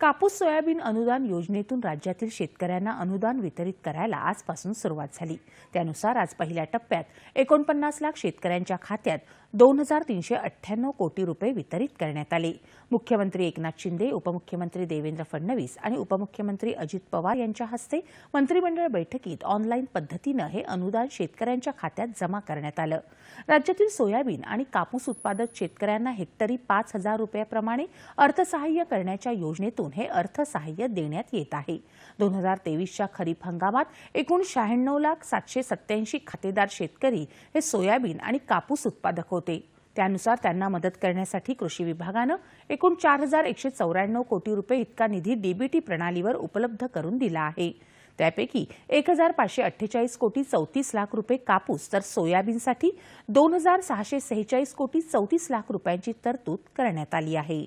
कापूस सोयाबीन अनुदान योजनेतून राज्यातील शेतकऱ्यांना अनुदान वितरित करायला आजपासून सुरुवात झाली. त्यानुसार आज पहिल्या टप्प्यात एकोणपन्नास लाख शेतकऱ्यांच्या खात्यात दोन हजार तीनशे अठ्ठ्याण्णव कोटी रुपये वितरित करण्यात आले. मुख्यमंत्री एकनाथ शिंदे उपमुख्यमंत्री देवेंद्र फडणवीस आणि उपमुख्यमंत्री अजित पवार यांच्या हस्ते मंत्रिमंडळ बैठकीत ऑनलाईन पद्धतीनं हे अनुदान शेतकऱ्यांच्या खात्यात जमा करण्यात आलं. राज्यातील सोयाबीन आणि कापूस उत्पादक शेतकऱ्यांना हेक्टरी पाच हजार रुपयाप्रमाणे अर्थसहाय्य करण्याच्या योजनेतून हे अर्थसहाय्य देण्यात येत आहे. दोन हजार तेवीसच्या खरीप हंगामात एकूण शहाण्णव लाख सातशे सत्याऐंशी खातेदार शेतकरी हे सोयाबीन आणि कापूस उत्पादक होते. त्यानुसार त्यांना मदत करण्यासाठी कृषी विभागानं एकूण चार हजार एकशे चौऱ्याण्णव कोटी रुपये इतका निधी डीबीटी प्रणालीवर उपलब्ध करून दिला आहे. त्यापैकी एक हजार पाचशे अठ्ठेचाळीस कोटी चौतीस लाख रुपये कापूस तर सोयाबीनसाठी दोन हजार सहाशे सेहेचाळीस कोटी चौतीस लाख रुपयांची तरतूद करण्यात आली आहे.